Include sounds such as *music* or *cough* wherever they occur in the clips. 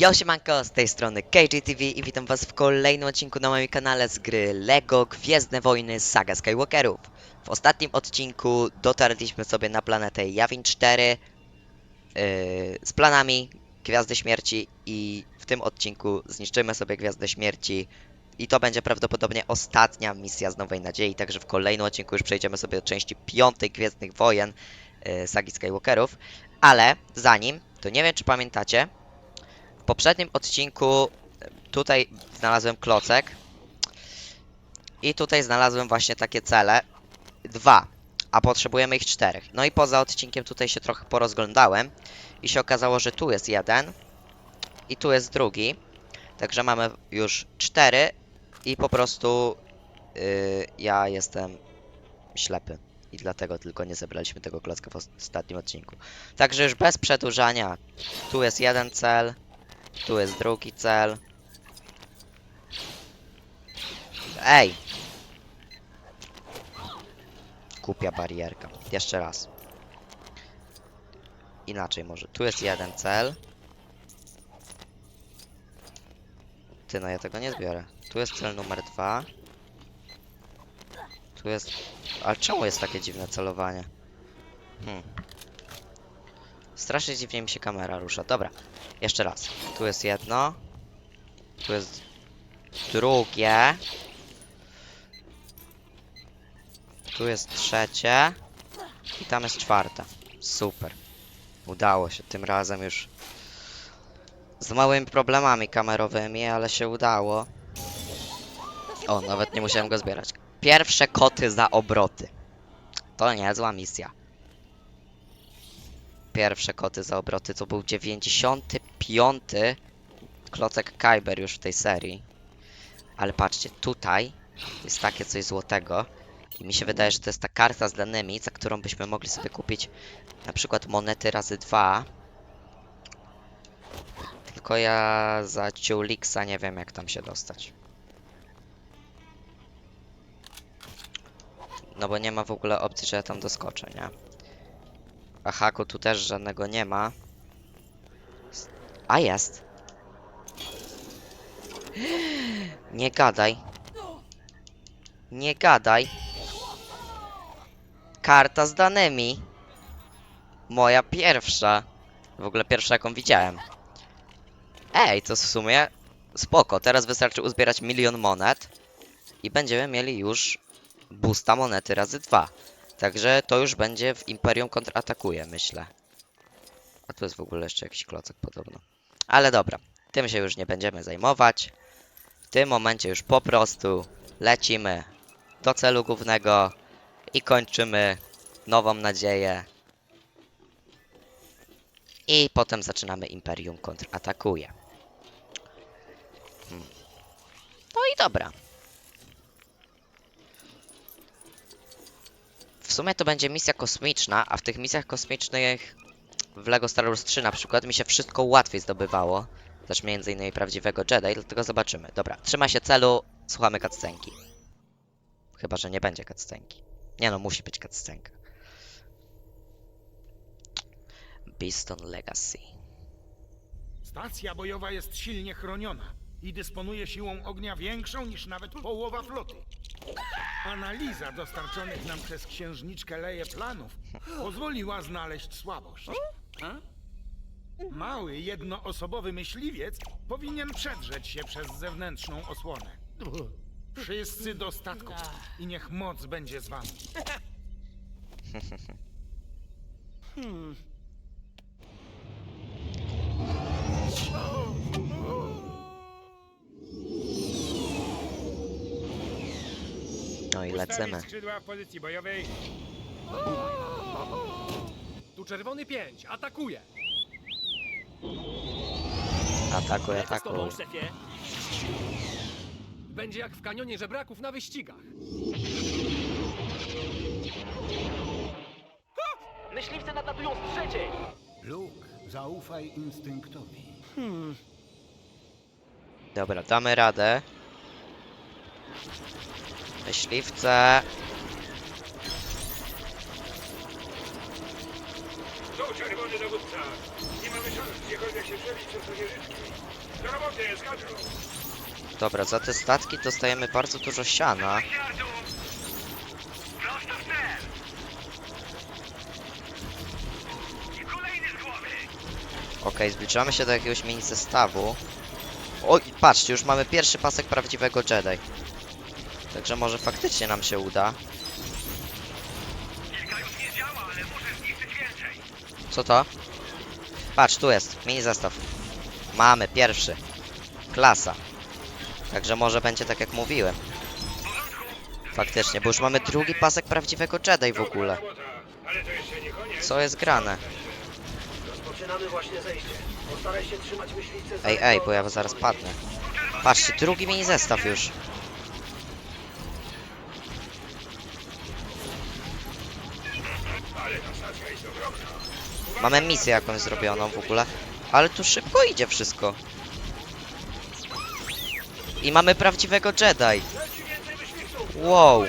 Yo siemanko, z tej strony KJTV i witam was w kolejnym odcinku na moim kanale z gry LEGO Gwiezdne Wojny Saga Skywalkerów. W ostatnim odcinku dotarliśmy sobie na planetę Yavin 4 yy, z planami Gwiazdy Śmierci i w tym odcinku zniszczymy sobie Gwiazdę Śmierci i to będzie prawdopodobnie ostatnia misja z Nowej Nadziei, także w kolejnym odcinku już przejdziemy sobie do części piątej Gwiezdnych Wojen yy, Sagi Skywalkerów, ale zanim, to nie wiem czy pamiętacie, poprzednim odcinku e, tutaj znalazłem klocek i tutaj znalazłem właśnie takie cele. Dwa, a potrzebujemy ich czterech. No i poza odcinkiem tutaj się trochę porozglądałem i się okazało, że tu jest jeden i tu jest drugi. Także mamy już cztery i po prostu yy, ja jestem ślepy. I dlatego tylko nie zebraliśmy tego klocka w ostatnim odcinku. Także już bez przedłużania. Tu jest jeden cel. Tu jest drugi cel. Ej! Kupia barierka. Jeszcze raz. Inaczej może. Tu jest jeden cel. Ty, no ja tego nie zbiorę. Tu jest cel numer dwa. Tu jest... Ale czemu jest takie dziwne celowanie? Hmm. Strasznie dziwnie mi się kamera rusza. Dobra. Jeszcze raz. Tu jest jedno. Tu jest drugie. Tu jest trzecie. I tam jest czwarte. Super. Udało się. Tym razem już z małymi problemami kamerowymi, ale się udało. O, nawet nie musiałem go zbierać. Pierwsze koty za obroty. To niezła misja pierwsze koty za obroty. To był 95 klocek Kyber już w tej serii. Ale patrzcie, tutaj jest takie coś złotego. I mi się wydaje, że to jest ta karta z danymi, za którą byśmy mogli sobie kupić na przykład monety razy dwa. Tylko ja za Ciulixa nie wiem jak tam się dostać. No bo nie ma w ogóle opcji, że ja tam doskoczę, nie? A haku tu też żadnego nie ma. A jest. Nie gadaj. Nie gadaj. Karta z danymi. Moja pierwsza. W ogóle pierwsza jaką widziałem. Ej, to w sumie spoko. Teraz wystarczy uzbierać milion monet. I będziemy mieli już boosta monety razy dwa. Także to już będzie w Imperium kontratakuje, myślę. A tu jest w ogóle jeszcze jakiś klocek podobno. Ale dobra, tym się już nie będziemy zajmować. W tym momencie już po prostu lecimy do celu głównego i kończymy nową nadzieję. I potem zaczynamy Imperium kontratakuje. Hmm. No i dobra. W sumie to będzie misja kosmiczna, a w tych misjach kosmicznych w LEGO Star Wars 3 na przykład mi się wszystko łatwiej zdobywało. Też między innymi prawdziwego Jedi, dlatego zobaczymy. Dobra, trzyma się celu, słuchamy cutscenki. Chyba, że nie będzie cutscenki. Nie no, musi być cutscenka. Beeston Legacy. Stacja bojowa jest silnie chroniona i dysponuje siłą ognia większą niż nawet połowa floty. Analiza dostarczonych nam przez księżniczkę Leję planów pozwoliła znaleźć słabość. Mały, jednoosobowy myśliwiec powinien przedrzeć się przez zewnętrzną osłonę. Wszyscy do statków i niech moc będzie z wami. No i Ustawić lecimy. skrzydła w pozycji bojowej. Czerwony 5, atakuje! Atakuj, Lecę z tobą, szefie! Będzie jak w kanionie żebraków na wyścigach. Myśliwce nadlatują z trzeciej! Luke, zaufaj instynktowi. Dobra, damy radę. Myśliwce. Się. Dobra, za te statki dostajemy bardzo dużo siana. Okej, zbliżamy się do jakiegoś mini zestawu. Oj, patrzcie, już mamy pierwszy pasek prawdziwego Jedi. Także może faktycznie nam się uda. Co to? Patrz, tu jest, mini zestaw. Mamy, pierwszy. Klasa. Także może będzie tak jak mówiłem. Faktycznie, bo już mamy drugi pasek prawdziwego Jedi w ogóle. Co jest grane? Ej, ej, bo ja zaraz padnę. Patrzcie, drugi mini zestaw już. Mamy misję jakąś zrobioną w ogóle. Ale tu szybko idzie wszystko. I mamy prawdziwego Jedi. Wow.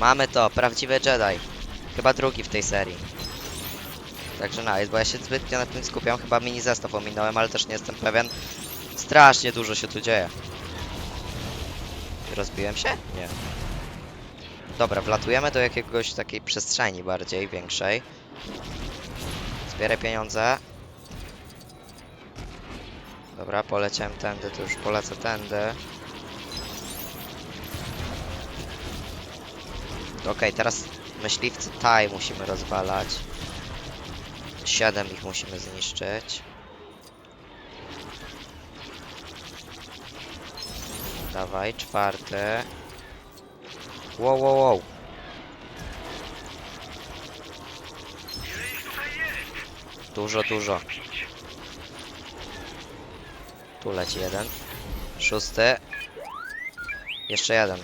Mamy to, prawdziwy Jedi. Chyba drugi w tej serii. Także nice, bo ja się zbytnio na tym skupiam. Chyba mini zestaw ominąłem, ale też nie jestem pewien. Strasznie dużo się tu dzieje. Rozbiłem się? Nie. Dobra, wlatujemy do jakiegoś takiej przestrzeni bardziej, większej. Zbierę pieniądze. Dobra, poleciałem tędy, to już polecę tędy. Okej, teraz myśliwcy taj musimy rozwalać. Siedem ich musimy zniszczyć. Dawaj, czwarty. Wow, wow, wow. Dużo, dużo. Tu leci jeden. Szósty. Jeszcze jeden.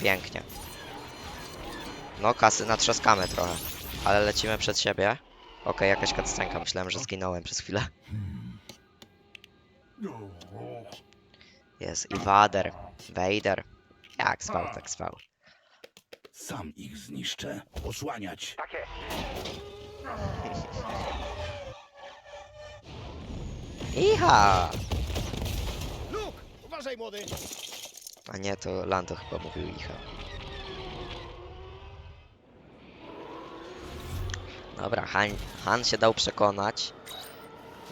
Pięknie. No, kasy natrzaskamy trochę. Ale lecimy przed siebie. Okej, jakaś cutscenka. Myślałem, że zginąłem przez chwilę. Jest i Wader. Vader. Jak zwał, tak zwał. Sam ich zniszczę. Osłaniać. Iha! Luke, uważaj młody! A nie, to Lando chyba mówił Iha. Dobra, Han, Han się dał przekonać.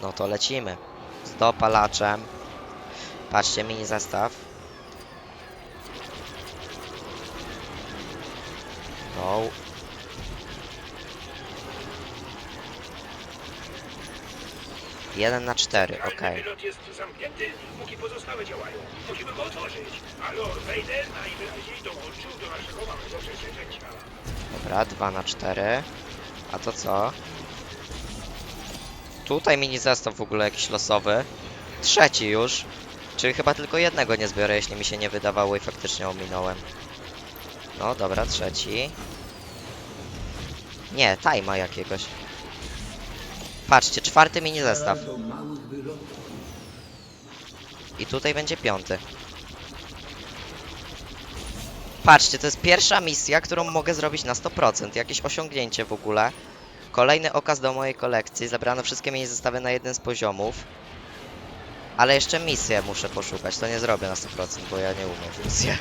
No to lecimy. Z dopalaczem. Patrzcie, mini zestaw. No. Jeden na cztery, okej. Jest zamknięty, póki pozostałe działają. Musimy go otworzyć. A Lord Vader najwyraźniej dołączył do naszego małego. Dobra, 2 na 4. A to co? Tutaj mini zestaw w ogóle jakiś losowy. Trzeci już. Czyli chyba tylko jednego nie zbiorę, jeśli mi się nie wydawało i faktycznie ominąłem. No dobra, trzeci. Nie, tajma jakiegoś. Patrzcie, czwarty mini zestaw. I tutaj będzie piąty. Patrzcie, to jest pierwsza misja, którą mogę zrobić na 100%. Jakieś osiągnięcie w ogóle. Kolejny okaz do mojej kolekcji. Zabrano wszystkie mini zestawy na jeden z poziomów. Ale jeszcze misję muszę poszukać. To nie zrobię na 100%, bo ja nie umiem w misję.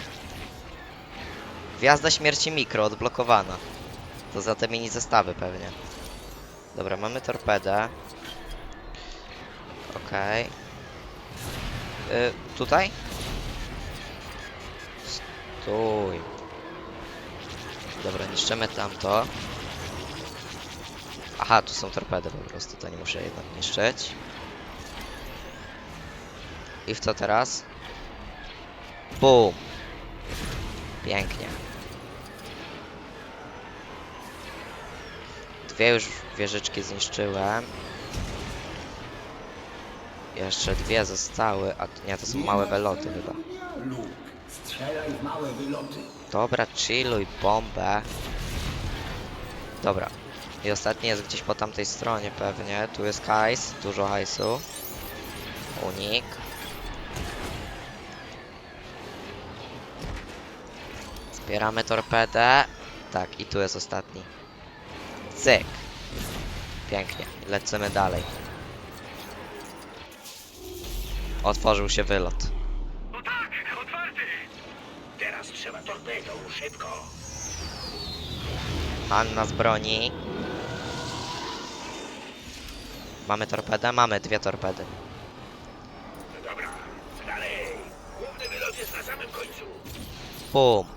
Gwiazda śmierci mikro odblokowana. To za te mini zestawy pewnie. Dobra, mamy torpedę. Okej. Y, tutaj? Stój. Dobra, niszczymy tamto. Aha, tu są torpedy po prostu, to nie muszę jednak niszczyć. I w co teraz? Bum! Pięknie. Dwie już wieżyczki zniszczyłem. Jeszcze dwie zostały, a nie, to są małe weloty chyba. Wyloty. Dobra, chilluj bombę. Dobra. I ostatni jest gdzieś po tamtej stronie pewnie. Tu jest hajs, dużo hajsu. Unik. Zbieramy torpedę. Tak, i tu jest ostatni. Cyk. Pięknie. Lecimy dalej. Otworzył się wylot. No tak, otwarty! Teraz trzeba torpedą, szybko! Han nas broni. Mamy torpedę? Mamy dwie torpedy. No dobra, dalej! Główny wylot jest na samym końcu! Bum.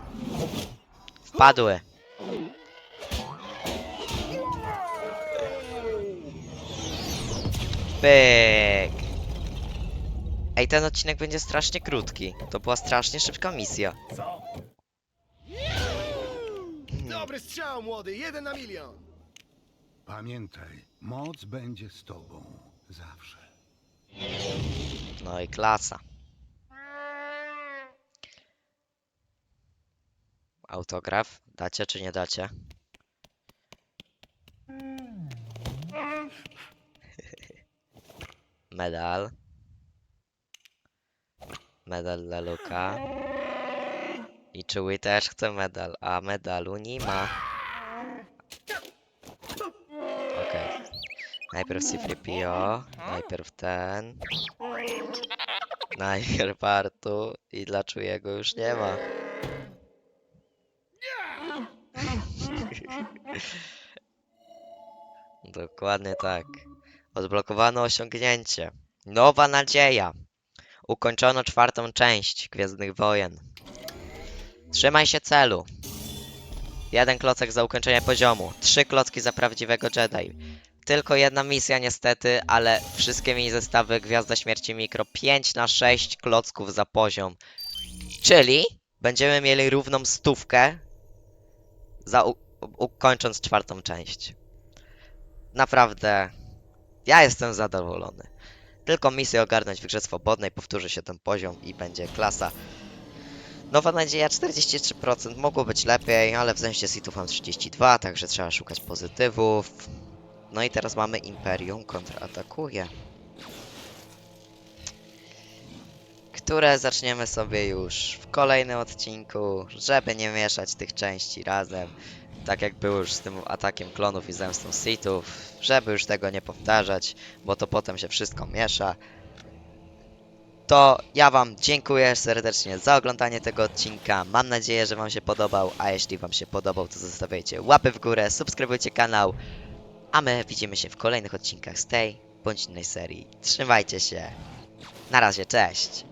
Wpadły. Pyk. Ej, ten odcinek będzie strasznie krótki. To była strasznie szybka misja. Co? Dobry strzał, młody, jeden na milion. Pamiętaj, moc będzie z tobą zawsze. No i klasa. Autograf. Dacie czy nie dacie? Medal. Medal dla Luka. I Chewie też chce medal, a medalu nie ma. Okej. Najpierw C-3PO, najpierw ten. Najpierw Artu i dla Czujego już nie ma. *laughs* Dokładnie tak. Odblokowano osiągnięcie. Nowa nadzieja. Ukończono czwartą część Gwiezdnych Wojen. Trzymaj się celu. Jeden klocek za ukończenie poziomu. Trzy klocki za prawdziwego Jedi. Tylko jedna misja niestety, ale wszystkie mini zestawy Gwiazda Śmierci Mikro 5 na 6 klocków za poziom. Czyli będziemy mieli równą stówkę za ukończąc czwartą część. Naprawdę, ja jestem zadowolony. Tylko misję ogarnąć w grze swobodnej, powtórzy się ten poziom i będzie klasa. Nowa nadzieja 43%, mogło być lepiej, ale w zemście Sithów mam 32, także trzeba szukać pozytywów. No i teraz mamy Imperium kontratakuje. Które zaczniemy sobie już w kolejnym odcinku, żeby nie mieszać tych części razem. Tak jak było już z tym atakiem klonów i zemstą Sithów, żeby już tego nie powtarzać, bo to potem się wszystko miesza. To ja Wam dziękuję serdecznie za oglądanie tego odcinka. Mam nadzieję, że Wam się podobał, a jeśli Wam się podobał, to zostawiajcie łapy w górę, subskrybujcie kanał, a my widzimy się w kolejnych odcinkach z tej bądź innej serii. Trzymajcie się. Na razie, cześć.